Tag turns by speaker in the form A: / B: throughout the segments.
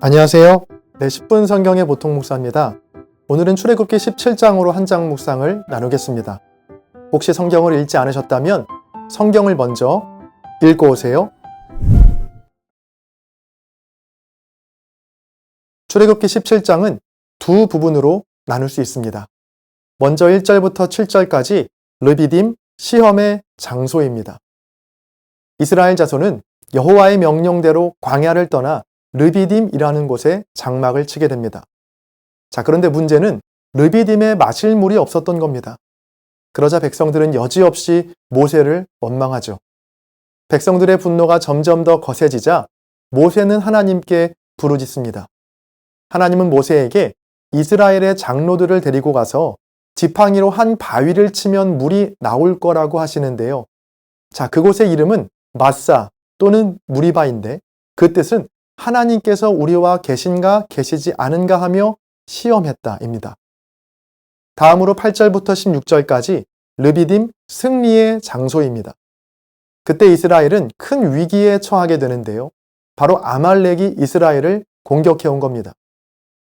A: 안녕하세요. 네, 10분 성경의 보통 목사입니다. 오늘은 출애굽기 17장으로 한 장 묵상을 나누겠습니다. 혹시 성경을 읽지 않으셨다면 성경을 먼저 읽고 오세요. 출애굽기 17장은 두 부분으로 나눌 수 있습니다. 먼저 1절부터 7절까지 르비딤 시험의 장소입니다. 이스라엘 자손은 여호와의 명령대로 광야를 떠나 르비딤이라는 곳에 장막을 치게 됩니다. 자, 그런데 문제는 르비딤에 마실 물이 없었던 겁니다. 그러자 백성들은 여지없이 모세를 원망하죠. 백성들의 분노가 점점 더 거세지자 모세는 하나님께 부르짖습니다. 하나님은 모세에게 이스라엘의 장로들을 데리고 가서 지팡이로 한 바위를 치면 물이 나올 거라고 하시는데요. 자, 그곳의 이름은 마사 또는 무리바인데 그 뜻은 하나님께서 우리와 계신가 계시지 않은가 하며 시험했다입니다. 다음으로 8절부터 16절까지 르비딤 승리의 장소입니다. 그때 이스라엘은 큰 위기에 처하게 되는데요. 바로 아말렉이 이스라엘을 공격해 온 겁니다.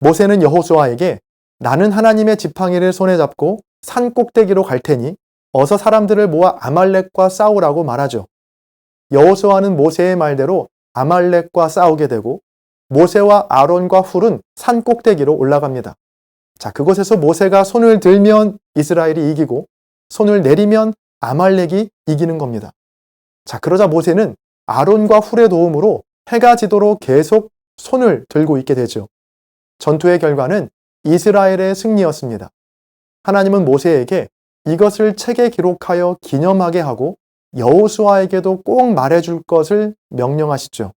A: 모세는 여호수아에게 나는 하나님의 지팡이를 손에 잡고 산 꼭대기로 갈 테니 어서 사람들을 모아 아말렉과 싸우라고 말하죠. 여호수아는 모세의 말대로 아말렉과 싸우게 되고 모세와 아론과 훌은 산 꼭대기로 올라갑니다. 자, 그곳에서 모세가 손을 들면 이스라엘이 이기고 손을 내리면 아말렉이 이기는 겁니다. 자, 그러자 모세는 아론과 훌의 도움으로 해가 지도록 계속 손을 들고 있게 되죠. 전투의 결과는 이스라엘의 승리였습니다. 하나님은 모세에게 이것을 책에 기록하여 기념하게 하고 여호수아에게도 꼭 말해줄 것을 명령하시죠.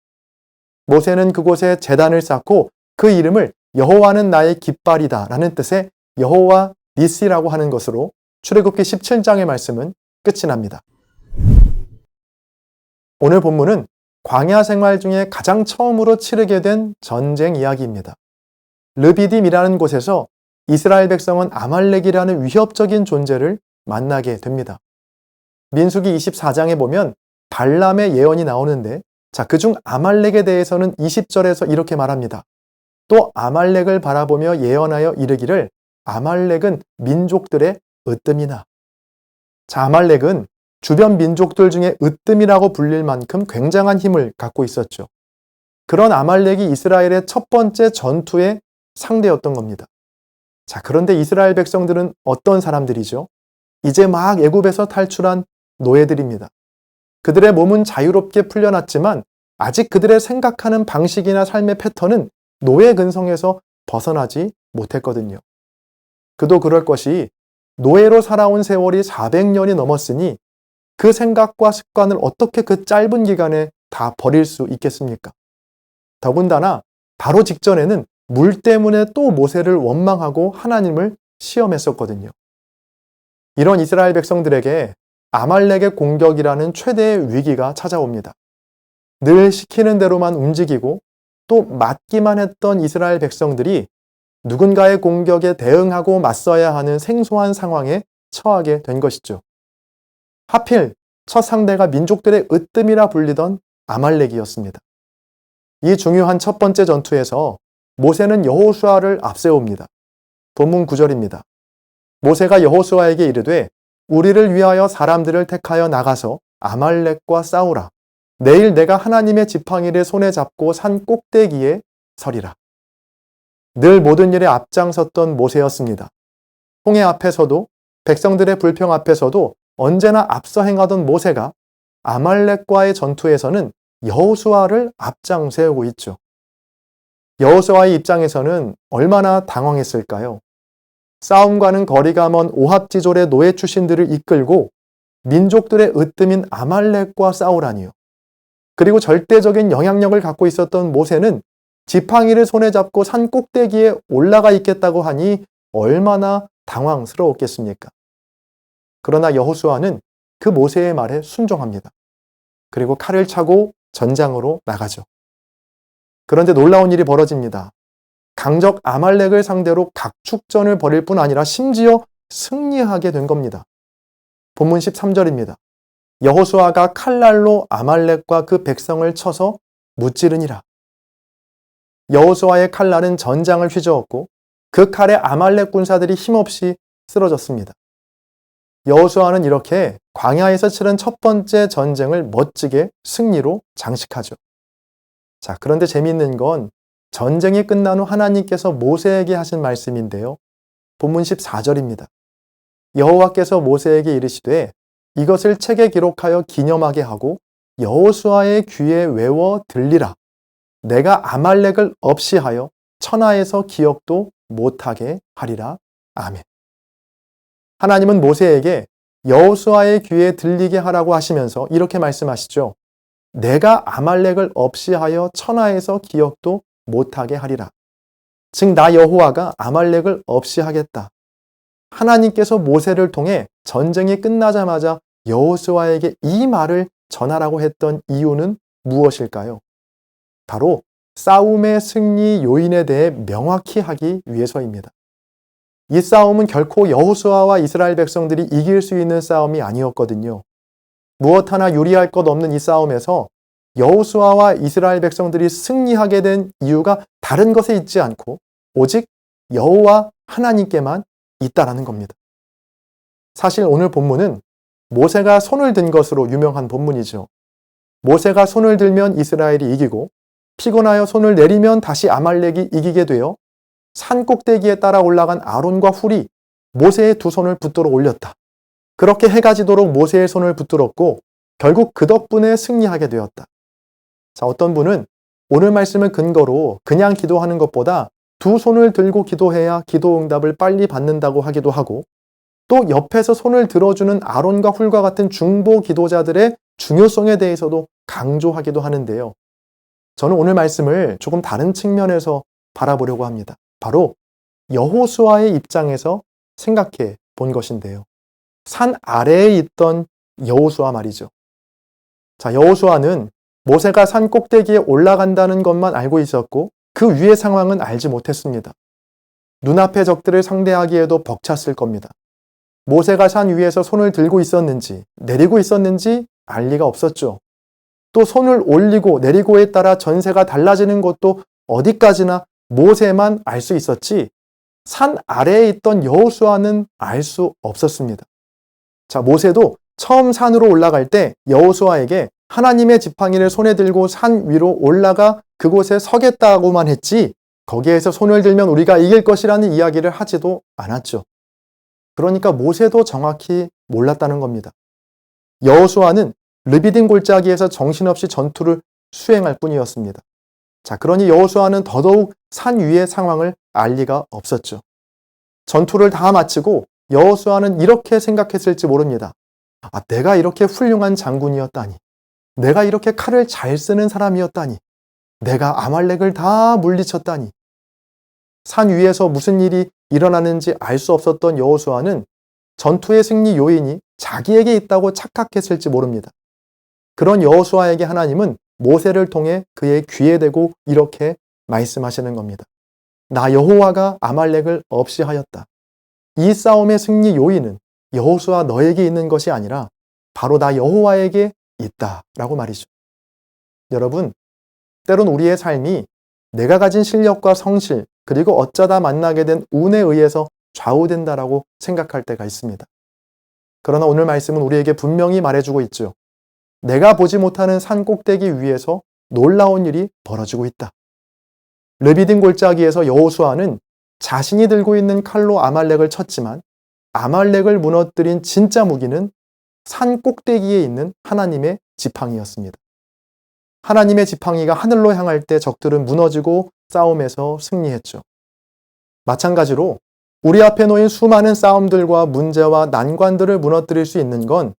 A: 모세는 그곳에 재단을 쌓고 그 이름을 여호와는 나의 깃발이다 라는 뜻의 여호와 니시라고 하는 것으로 출애굽기 17장의 말씀은 끝이 납니다. 오늘 본문은 광야 생활 중에 가장 처음으로 치르게 된 전쟁 이야기입니다. 르비딤이라는 곳에서 이스라엘 백성은 아말렉이라는 위협적인 존재를 만나게 됩니다. 민수기 24장에 보면 발람의 예언이 나오는데 자, 그중 아말렉에 대해서는 20절에서 이렇게 말합니다. 또 아말렉을 바라보며 예언하여 이르기를 아말렉은 민족들의 으뜸이나. 자, 아말렉은 주변 민족들 중에 으뜸이라고 불릴 만큼 굉장한 힘을 갖고 있었죠. 그런 아말렉이 이스라엘의 첫 번째 전투의 상대였던 겁니다. 자, 그런데 이스라엘 백성들은 어떤 사람들이죠? 이제 막 애굽에서 탈출한 노예들입니다. 그들의 몸은 자유롭게 풀려났지만 아직 그들의 생각하는 방식이나 삶의 패턴은 노예 근성에서 벗어나지 못했거든요. 그도 그럴 것이 노예로 살아온 세월이 400년이 넘었으니 그 생각과 습관을 어떻게 그 짧은 기간에 다 버릴 수 있겠습니까? 더군다나 바로 직전에는 물 때문에 또 모세를 원망하고 하나님을 시험했었거든요. 이런 이스라엘 백성들에게 아말렉의 공격이라는 최대의 위기가 찾아옵니다. 늘 시키는 대로만 움직이고 또 맞기만 했던 이스라엘 백성들이 누군가의 공격에 대응하고 맞서야 하는 생소한 상황에 처하게 된 것이죠. 하필 첫 상대가 민족들의 으뜸이라 불리던 아말렉이었습니다. 이 중요한 첫 번째 전투에서 모세는 여호수아를 앞세웁니다. 본문 9절입니다. 모세가 여호수아에게 이르되 우리를 위하여 사람들을 택하여 나가서 아말렉과 싸우라. 내일 내가 하나님의 지팡이를 손에 잡고 산 꼭대기에 서리라. 늘 모든 일에 앞장섰던 모세였습니다. 홍해 앞에서도 백성들의 불평 앞에서도 언제나 앞서 행하던 모세가 아말렉과의 전투에서는 여호수아를 앞장 세우고 있죠. 여호수아의 입장에서는 얼마나 당황했을까요? 싸움과는 거리가 먼 오합지졸의 노예 출신들을 이끌고 민족들의 으뜸인 아말렉과 싸우라니요. 그리고 절대적인 영향력을 갖고 있었던 모세는 지팡이를 손에 잡고 산 꼭대기에 올라가 있겠다고 하니 얼마나 당황스러웠겠습니까? 그러나 여호수아는 그 모세의 말에 순종합니다. 그리고 칼을 차고 전장으로 나가죠. 그런데 놀라운 일이 벌어집니다. 강적 아말렉을 상대로 각축전을 벌일 뿐 아니라 심지어 승리하게 된 겁니다. 본문 13절입니다. 여호수아가 칼날로 아말렉과 그 백성을 쳐서 무찌르니라. 여호수아의 칼날은 전장을 휘저었고 그 칼에 아말렉 군사들이 힘없이 쓰러졌습니다. 여호수아는 이렇게 광야에서 치른 첫 번째 전쟁을 멋지게 승리로 장식하죠. 자, 그런데 재미있는 건 전쟁이 끝난 후 하나님께서 모세에게 하신 말씀인데요. 본문 14절입니다. 여호와께서 모세에게 이르시되 이것을 책에 기록하여 기념하게 하고 여호수아의 귀에 외워 들리라. 내가 아말렉을 없이 하여 천하에서 기억도 못하게 하리라. 아멘. 하나님은 모세에게 여호수아의 귀에 들리게 하라고 하시면서 이렇게 말씀하시죠. 내가 아말렉을 없이 하여 천하에서 기억도 못하게 하리라. 즉 나 여호와가 아말렉을 없이 하겠다. 하나님께서 모세를 통해 전쟁이 끝나자마자 여호수아에게 이 말을 전하라고 했던 이유는 무엇일까요? 바로 싸움의 승리 요인에 대해 명확히 하기 위해서입니다. 이 싸움은 결코 여호수아와 이스라엘 백성들이 이길 수 있는 싸움이 아니었거든요. 무엇 하나 유리할 것 없는 이 싸움에서 여호수아와 이스라엘 백성들이 승리하게 된 이유가 다른 것에 있지 않고 오직 여호와 하나님께만 있다라는 겁니다. 사실 오늘 본문은 모세가 손을 든 것으로 유명한 본문이죠. 모세가 손을 들면 이스라엘이 이기고 피곤하여 손을 내리면 다시 아말렉이 이기게 되어 산 꼭대기에 따라 올라간 아론과 훌이 모세의 두 손을 붙들어 올렸다. 그렇게 해가 지도록 모세의 손을 붙들었고 결국 그 덕분에 승리하게 되었다. 자, 어떤 분은 오늘 말씀을 근거로 그냥 기도하는 것보다 두 손을 들고 기도해야 기도 응답을 빨리 받는다고 하기도 하고 또 옆에서 손을 들어주는 아론과 훌과 같은 중보 기도자들의 중요성에 대해서도 강조하기도 하는데요. 저는 오늘 말씀을 조금 다른 측면에서 바라보려고 합니다. 바로 여호수아의 입장에서 생각해 본 것인데요. 산 아래에 있던 여호수아 말이죠. 자, 여호수아는 모세가 산 꼭대기에 올라간다는 것만 알고 있었고 그 위의 상황은 알지 못했습니다. 눈앞의 적들을 상대하기에도 벅찼을 겁니다. 모세가 산 위에서 손을 들고 있었는지 내리고 있었는지 알 리가 없었죠. 또 손을 올리고 내리고에 따라 전세가 달라지는 것도 어디까지나 모세만 알 수 있었지 산 아래에 있던 여호수아는 알 수 없었습니다. 자, 모세도 처음 산으로 올라갈 때 여호수아에게 하나님의 지팡이를 손에 들고 산 위로 올라가 그곳에 서겠다고만 했지 거기에서 손을 들면 우리가 이길 것이라는 이야기를 하지도 않았죠. 그러니까 모세도 정확히 몰랐다는 겁니다. 여호수아는 르비딘 골짜기에서 정신없이 전투를 수행할 뿐이었습니다. 자, 그러니 여호수아는 더더욱 산 위의 상황을 알 리가 없었죠. 전투를 다 마치고 여호수아는 이렇게 생각했을지 모릅니다. 아, 내가 이렇게 훌륭한 장군이었다니. 내가 이렇게 칼을 잘 쓰는 사람이었다니. 내가 아말렉을 다 물리쳤다니. 산 위에서 무슨 일이 일어나는지 알 수 없었던 여호수아는 전투의 승리 요인이 자기에게 있다고 착각했을지 모릅니다. 그런 여호수아에게 하나님은 모세를 통해 그의 귀에 대고 이렇게 말씀하시는 겁니다. 나 여호와가 아말렉을 없이 하였다. 이 싸움의 승리 요인은 여호수아 너에게 있는 것이 아니라 바로 나 여호와에게 있다라고 말이죠. 여러분, 때론 우리의 삶이 내가 가진 실력과 성실 그리고 어쩌다 만나게 된 운에 의해서 좌우된다라고 생각할 때가 있습니다. 그러나 오늘 말씀은 우리에게 분명히 말해주고 있죠. 내가 보지 못하는 산 꼭대기 위에서 놀라운 일이 벌어지고 있다. 르비딘 골짜기에서 여호수아는 자신이 들고 있는 칼로 아말렉을 쳤지만 아말렉을 무너뜨린 진짜 무기는 산 꼭대기에 있는 하나님의 지팡이였습니다. 하나님의 지팡이가 하늘로 향할 때 적들은 무너지고 싸움에서 승리했죠. 마찬가지로 우리 앞에 놓인 수많은 싸움들과 문제와 난관들을 무너뜨릴 수 있는 건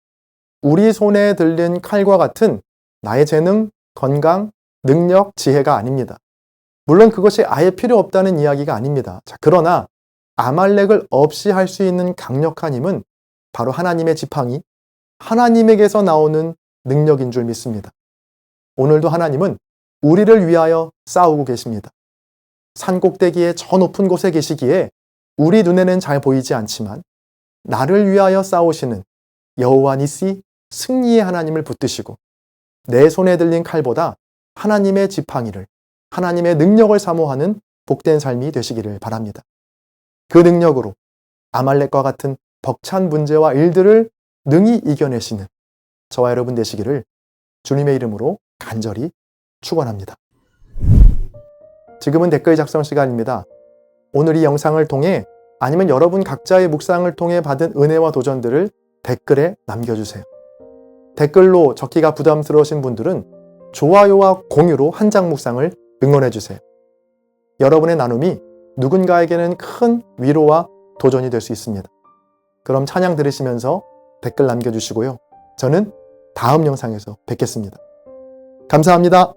A: 우리 손에 들린 칼과 같은 나의 재능, 건강, 능력, 지혜가 아닙니다. 물론 그것이 아예 필요 없다는 이야기가 아닙니다. 자, 그러나 아말렉을 없이 할 수 있는 강력한 힘은 바로 하나님의 지팡이, 하나님에게서 나오는 능력인 줄 믿습니다. 오늘도 하나님은 우리를 위하여 싸우고 계십니다. 산 꼭대기의 저 높은 곳에 계시기에 우리 눈에는 잘 보이지 않지만 나를 위하여 싸우시는 여호와 니시 승리의 하나님을 붙드시고 내 손에 들린 칼보다 하나님의 지팡이를 하나님의 능력을 사모하는 복된 삶이 되시기를 바랍니다. 그 능력으로 아말렉과 같은 벅찬 문제와 일들을 능히 이겨내시는 저와 여러분 되시기를 주님의 이름으로 간절히 축원합니다. 지금은 댓글 작성 시간입니다. 오늘 이 영상을 통해 아니면 여러분 각자의 묵상을 통해 받은 은혜와 도전들을 댓글에 남겨주세요. 댓글로 적기가 부담스러우신 분들은 좋아요와 공유로 한 장 묵상을 응원해주세요. 여러분의 나눔이 누군가에게는 큰 위로와 도전이 될 수 있습니다. 그럼 찬양 들으시면서 댓글 남겨주시고요. 저는 다음 영상에서 뵙겠습니다. 감사합니다.